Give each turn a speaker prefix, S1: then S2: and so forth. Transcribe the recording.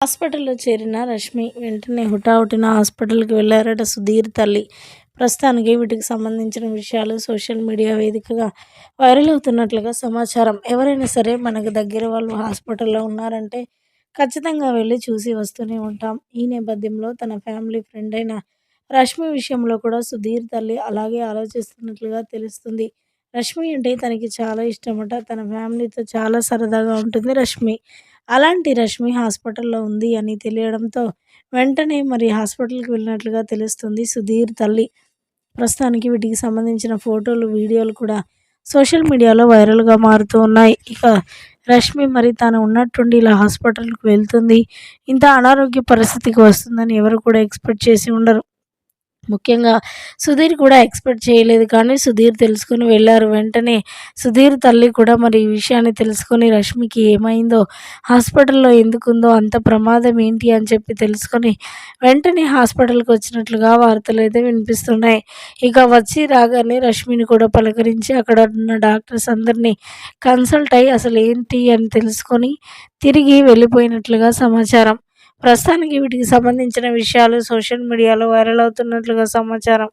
S1: హాస్పిటల్లో చేరిన రష్మి వెంటనే హుటాహుటిన హాస్పిటల్కి వెళ్ళారట సుధీర్ తల్లి. ప్రస్తుతానికి వీటికి సంబంధించిన విషయాలు సోషల్ మీడియా వేదికగా వైరల్ అవుతున్నట్లుగా సమాచారం. ఎవరైనా సరే మనకు దగ్గర వాళ్ళు హాస్పిటల్లో ఉన్నారంటే ఖచ్చితంగా వెళ్ళి చూసి వస్తూనే ఉంటాం. ఈ నేపథ్యంలో తన ఫ్యామిలీ ఫ్రెండ్ అయిన రష్మి విషయంలో కూడా సుధీర్ తల్లి అలాగే ఆలోచిస్తున్నట్లుగా తెలుస్తుంది. రష్మి అంటే తనకి చాలా ఇష్టమట. తన ఫ్యామిలీతో చాలా సరదాగా ఉంటుంది రష్మి. అలాంటి రష్మి హాస్పిటల్లో ఉంది అని తెలియడంతో వెంటనే మరి హాస్పిటల్కి వెళ్ళినట్లుగా తెలుస్తుంది సుధీర్ తల్లి. ప్రస్తుతానికి వీటికి సంబంధించిన ఫోటోలు వీడియోలు కూడా సోషల్ మీడియాలో వైరల్గా మారుతూ ఉన్నాయి. ఇక రష్మి మరి తాను ఉన్నట్టుండి ఇలా హాస్పిటల్కి వెళ్తుంది. ఇంత అనారోగ్య పరిస్థితికి వస్తుందని ఎవరు కూడా ఎక్స్పెక్ట్ చేసి ఉండరు. ముఖ్యంగా సుధీర్ కూడా ఎక్స్పెక్ట్ చేయలేదు కానీ సుధీర్ తెలుసుకుని వెళ్ళారు. వెంటనే సుధీర్ తల్లి కూడా మరి ఈ విషయాన్ని తెలుసుకొని రష్మికి ఏమైందో హాస్పిటల్లో ఎందుకుందో అంత ప్రమాదం ఏంటి అని చెప్పి తెలుసుకొని వెంటనే హాస్పిటల్కి వచ్చినట్లుగా వార్తలు అయితే వినిపిస్తున్నాయి. ఇక వచ్చి రాగానే రష్మిని కూడా పలకరించి అక్కడ ఉన్న డాక్టర్స్ అందరినీ కన్సల్ట్ అయ్యి అసలు ఏంటి అని తెలుసుకొని తిరిగి వెళ్ళిపోయినట్లుగా సమాచారం. ప్రస్తుతానికి వీటికి సంబంధించిన విషయాలు సోషల్ మీడియాలో వైరల్ అవుతున్నట్లుగా సమాచారం.